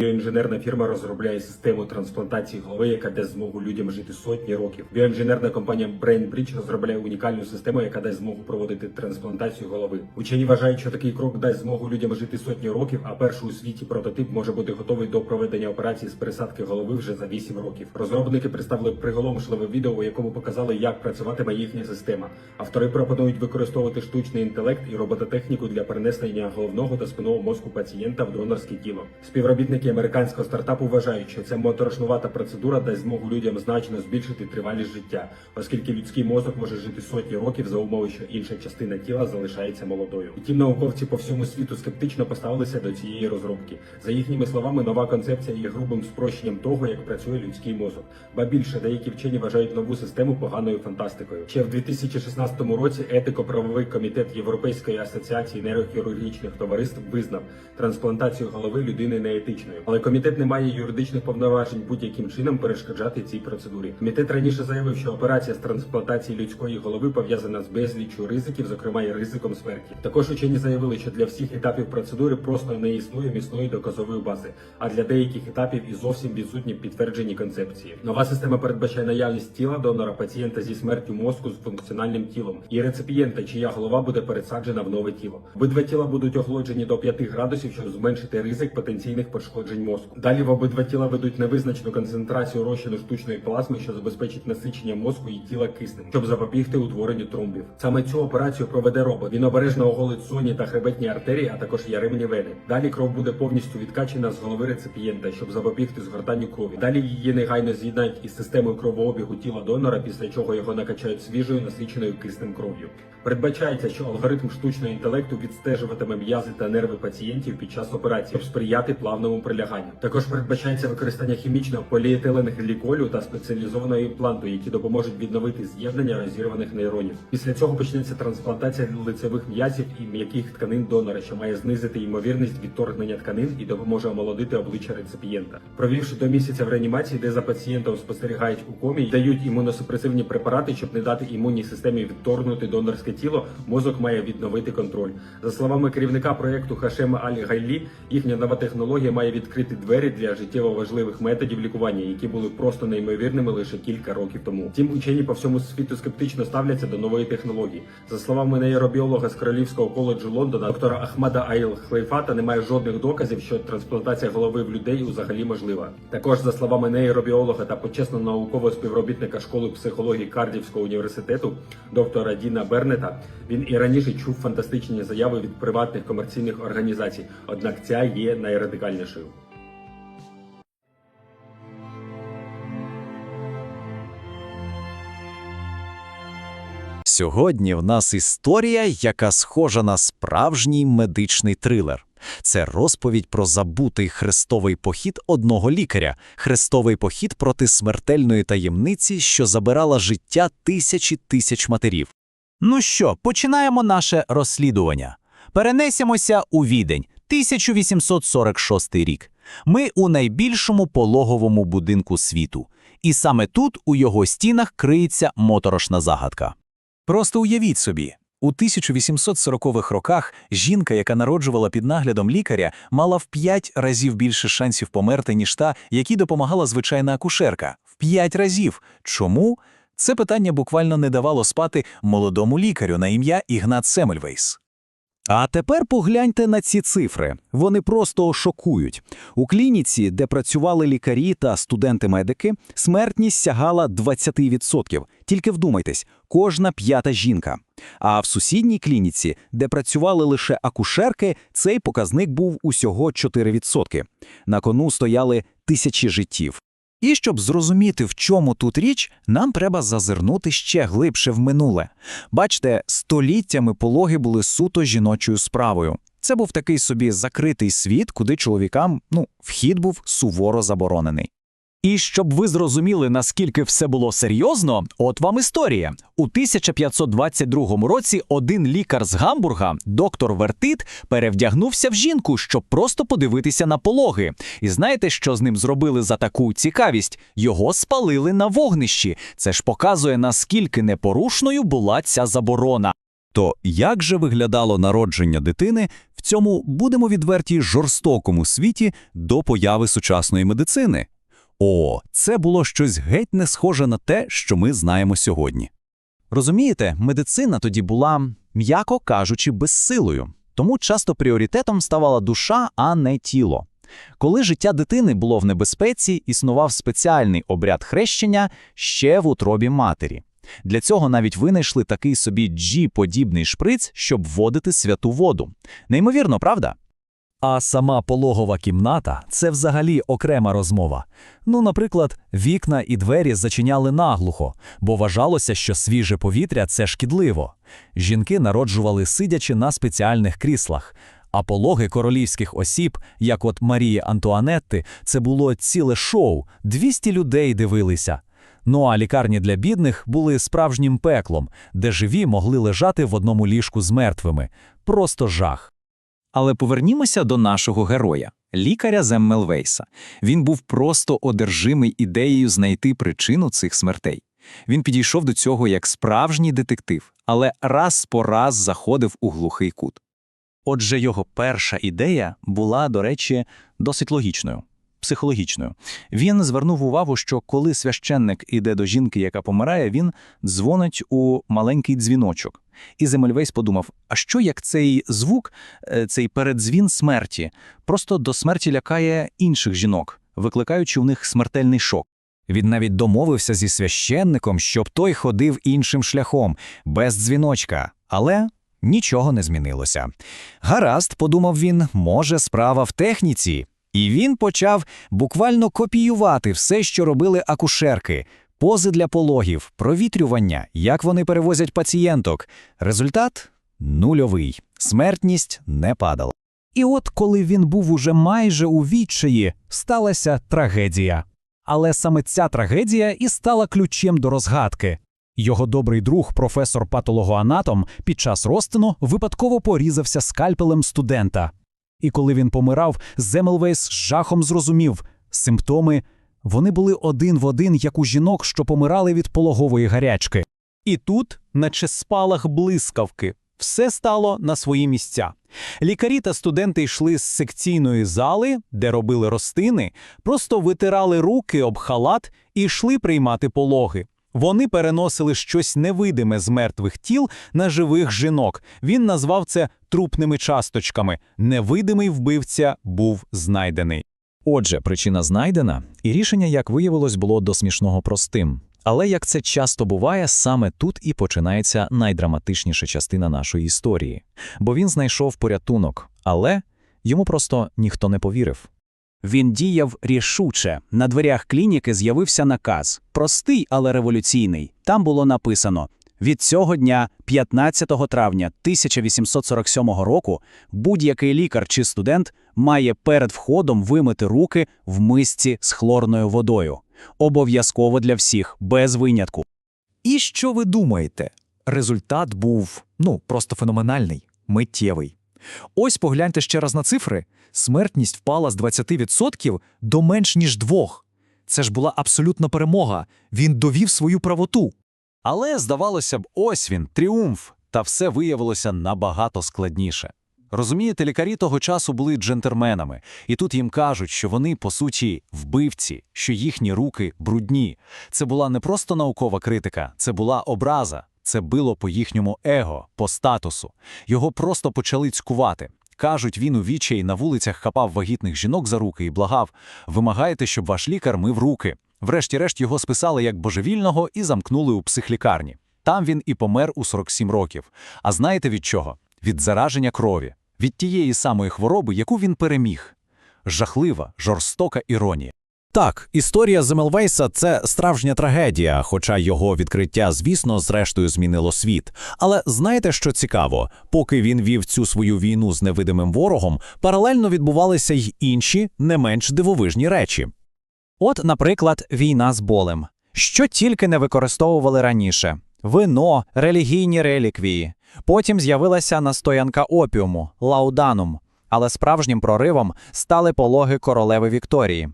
Біоінженерна фірма розробляє систему трансплантації голови, яка дасть змогу людям жити сотні років. Біоінженерна компанія BrainBridge розробляє унікальну систему, яка дасть змогу проводити трансплантацію голови. Учені вважають, що такий крок дасть змогу людям жити сотні років, а перший у світі прототип може бути готовий до проведення операції з пересадки голови вже за 8 років. Розробники представили приголомшливе відео, у якому показали, як працюватиме їхня система. Автори пропонують використовувати штучний інтелект і робототехніку для перенесення головного та спинного мозку пацієнта в донорське тіло. Співробітники американського стартапу вважають, що ця моторошнувата процедура дасть змогу людям значно збільшити тривалість життя, оскільки людський мозок може жити сотні років за умови, що інша частина тіла залишається молодою. Втім, науковці по всьому світу скептично поставилися до цієї розробки. За їхніми словами, нова концепція є грубим спрощенням того, як працює людський мозок. Ба більше деякі вчені вважають нову систему поганою фантастикою. Ще в 2016 році етико-правовий комітет Європейської асоціації нейрохірургічних товариств визнав трансплантацію голови людини неетичною. Але комітет не має юридичних повноважень будь-яким чином перешкоджати цій процедурі. Комітет раніше заявив, що операція з трансплантації людської голови пов'язана з безліччю ризиків, зокрема і ризиком смерті. Також учені заявили, що для всіх етапів процедури просто не існує міцної доказової бази, а для деяких етапів і зовсім відсутні підтверджені концепції. Нова система передбачає наявність тіла донора пацієнта зі смертю мозку з функціональним тілом і реципієнта, чия голова буде пересаджена в нове тіло. Обидва тіла будуть охолоджені до 5 градусів, щоб зменшити ризик потенційних пошкоджень мозку. Далі в обидва тіла ведуть невизначену концентрацію розчину штучної плазми, що забезпечить насичення мозку і тіла киснем, щоб запобігти утворенню тромбів. Саме цю операцію проведе робот. Він обережно оголить соні та хребетні артерії, а також яремні вени. Далі кров буде повністю відкачена з голови реципієнта, щоб запобігти згортанню крові. Далі її негайно з'єднають із системою кровообігу тіла донора, після чого його накачають свіжою насиченою киснем кров'ю. Передбачається, що алгоритм штучного інтелекту відстежуватиме м'язи та нерви пацієнтів під час операції, щоб сприяти плавному приляганню. Також передбачається використання хімічного поліетиленгліколю та спеціалізованого імпланту, які допоможуть відновити з'єднання розірваних нейронів. Після цього почнеться трансплантація лицевих м'язів і м'яких тканин донора, що має знизити ймовірність відторгнення тканин і допоможе омолодити обличчя реципієнта. Провівши до місяця в реанімації, де за пацієнтом спостерігають у комі, дають імуносупресивні препарати, щоб не дати імунній системі відторгнути донорське тіло, мозок має відновити контроль. За словами керівника проекту Хашема Аль Гайлі, їхня нова технологія має відкрити двері для життєво важливих методів лікування, які були просто неймовірними лише кілька років тому. Втім, учені по всьому світу скептично ставляться до нової технології. За словами нейробіолога з Королівського коледжу Лондона, доктора Ахмада Айл Хлейфата, немає жодних доказів, що трансплантація голови в людей взагалі можлива. Також за словами нейробіолога та почесного наукового співробітника школи психології Кардівського університету, доктора Діна Бернета, він і раніше чув фантастичні заяви від приватних комерційних організацій, однак ця є найрадикальнішою. Сьогодні в нас історія, яка схожа на справжній медичний трилер. Це розповідь про забутий хрестовий похід одного лікаря, хрестовий похід проти смертельної таємниці, що забирала життя тисячі тисяч матерів. Ну що, починаємо наше розслідування. Перенесемося у відень, 1846 рік. Ми у найбільшому пологовому будинку світу. І саме тут, у його стінах, криється моторошна загадка. Просто уявіть собі, у 1840-х роках жінка, яка народжувала під наглядом лікаря, мала в 5 разів більше шансів померти, ніж та, якій допомагала звичайна акушерка. В 5 разів. Чому? Це питання буквально не давало спати молодому лікарю на ім'я Ігнат Семельвейс. А тепер погляньте на ці цифри. Вони просто шокують. У клініці, де працювали лікарі та студенти-медики, смертність сягала 20%. Тільки вдумайтесь, кожна п'ята жінка. А в сусідній клініці, де працювали лише акушерки, цей показник був усього 4%. На кону стояли тисячі життів. І щоб зрозуміти, в чому тут річ, нам треба зазирнути ще глибше в минуле. Бачте, століттями пологи були суто жіночою справою. Це був такий собі закритий світ, куди чоловікам, ну, вхід був суворо заборонений. І щоб ви зрозуміли, наскільки все було серйозно, от вам історія. У 1522 році один лікар з Гамбурга, доктор Вертит, перевдягнувся в жінку, щоб просто подивитися на пологи. І знаєте, що з ним зробили за таку цікавість? Його спалили на вогнищі. Це ж показує, наскільки непорушною була ця заборона. То як же виглядало народження дитини в цьому будемо відверті жорстокому світі до появи сучасної медицини. О, це було щось геть не схоже на те, що ми знаємо сьогодні. Розумієте, медицина тоді була, м'яко кажучи, безсилою, тому часто пріоритетом ставала душа, а не тіло. Коли життя дитини було в небезпеці, існував спеціальний обряд хрещення ще в утробі матері. Для цього навіть винайшли такий собі G-подібний шприц, щоб вводити святу воду. Неймовірно, правда? А сама пологова кімната це взагалі окрема розмова. Ну, наприклад, вікна і двері зачиняли наглухо, бо вважалося, що свіже повітря це шкідливо. Жінки народжували сидячи на спеціальних кріслах. А пологи королівських осіб, як от Марії Антуанетти, це було ціле шоу, 200 людей дивилися. Ну а лікарні для бідних були справжнім пеклом, де живі могли лежати в одному ліжку з мертвими. Просто жах. Але повернімося до нашого героя, лікаря Земмелвейса. Він був просто одержимий ідеєю знайти причину цих смертей. Він підійшов до цього як справжній детектив, але раз по раз заходив у глухий кут. Отже, його перша ідея була, до речі, досить логічною, психологічною. Він звернув увагу, що коли священник іде до жінки, яка помирає, він дзвонить у маленький дзвіночок. І Земельвейс подумав: а що як цей звук, е, цей передзвін смерті, просто до смерті лякає інших жінок, викликаючи в них смертельний шок. Він навіть домовився зі священником, щоб той ходив іншим шляхом, без дзвіночка, але нічого не змінилося. Гаразд, подумав він, може, справа в техніці. І він почав буквально копіювати все, що робили акушерки. Пози для пологів, провітрювання, як вони перевозять пацієнток. Результат нульовий. Смертність не падала. І от коли він був уже майже у відчаї, сталася трагедія. Але саме ця трагедія і стала ключем до розгадки. Його добрий друг, професор патологоанатом, під час розтину випадково порізався скальпелем студента. І коли він помирав, Земелвейс жахом зрозумів симптоми вони були один в один, як у жінок, що помирали від пологової гарячки. І тут, наче спалах блискавки, все стало на свої місця. Лікарі та студенти йшли з секційної зали, де робили ростини, просто витирали руки об халат і йшли приймати пологи. Вони переносили щось невидиме з мертвих тіл на живих жінок. Він назвав це трупними часточками. Невидимий вбивця був знайдений. Отже, причина знайдена, і рішення, як виявилось, було до смішного простим. Але як це часто буває, саме тут і починається найдраматичніша частина нашої історії. Бо він знайшов порятунок, але йому просто ніхто не повірив. Він діяв рішуче. На дверях клініки з'явився наказ. Простий, але революційний. Там було написано: від цього дня, 15 травня 1847 року, будь-який лікар чи студент має перед входом вимити руки в мисці з хлорною водою. Обов'язково для всіх, без винятку. І що ви думаєте? Результат був ну просто феноменальний, миттєвий. Ось погляньте ще раз на цифри. Смертність впала з 20% до менш ніж двох. Це ж була абсолютна перемога. Він довів свою правоту. Але, здавалося б, ось він, тріумф, та все виявилося набагато складніше. Розумієте, лікарі того часу були джентльменами, і тут їм кажуть, що вони, по суті, вбивці, що їхні руки брудні. Це була не просто наукова критика, це була образа, це било по їхньому его, по статусу. Його просто почали цькувати. Кажуть, він у відчаї на вулицях хапав вагітних жінок за руки і благав: вимагаєте, щоб ваш лікар мив руки. Врешті-решт його списали як божевільного і замкнули у психлікарні. Там він і помер у 47 років. А знаєте від чого? Від зараження крові, від тієї самої хвороби, яку він переміг. Жахлива, жорстока іронія. Так, історія Земелвейса – це справжня трагедія, хоча його відкриття, звісно, зрештою змінило світ. Але знаєте, що цікаво? Поки він вів цю свою війну з невидимим ворогом, паралельно відбувалися й інші, не менш дивовижні речі. От, наприклад, війна з болем. Що тільки не використовували раніше: вино, релігійні реліквії. Потім з'явилася настоянка опіуму лауданум. Але справжнім проривом стали пологи королеви Вікторії.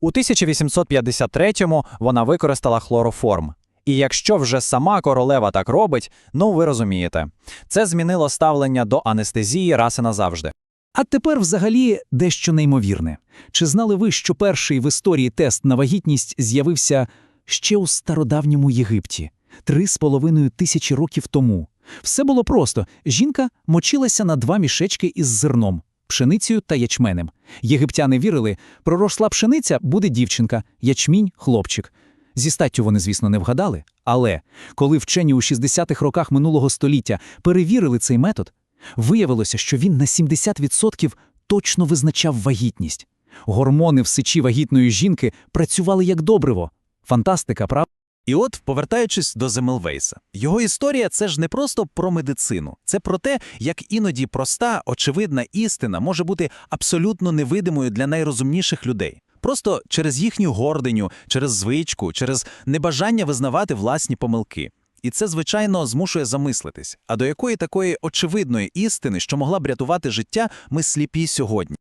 У 1853-му вона використала хлороформ. І якщо вже сама королева так робить, ну ви розумієте, це змінило ставлення до анестезії раз і назавжди. А тепер взагалі дещо неймовірне. Чи знали ви, що перший в історії тест на вагітність з'явився ще у стародавньому Єгипті, три з половиною тисячі років тому? Все було просто. Жінка мочилася на два мішечки із зерном, пшеницею та ячменем. Єгиптяни вірили, проросла пшениця буде дівчинка, ячмінь хлопчик. Зі статтю вони, звісно, не вгадали, але коли вчені у 60-х роках минулого століття перевірили цей метод, виявилося, що він на 70% точно визначав вагітність. Гормони в сечі вагітної жінки працювали як добриво. Фантастика, правда? І от, повертаючись до Земелвейса, його історія це ж не просто про медицину, це про те, як іноді проста, очевидна істина може бути абсолютно невидимою для найрозумніших людей. Просто через їхню гординю, через звичку, через небажання визнавати власні помилки. І це, звичайно, змушує замислитись, а до якої такої очевидної істини, що могла б рятувати життя, ми сліпі сьогодні.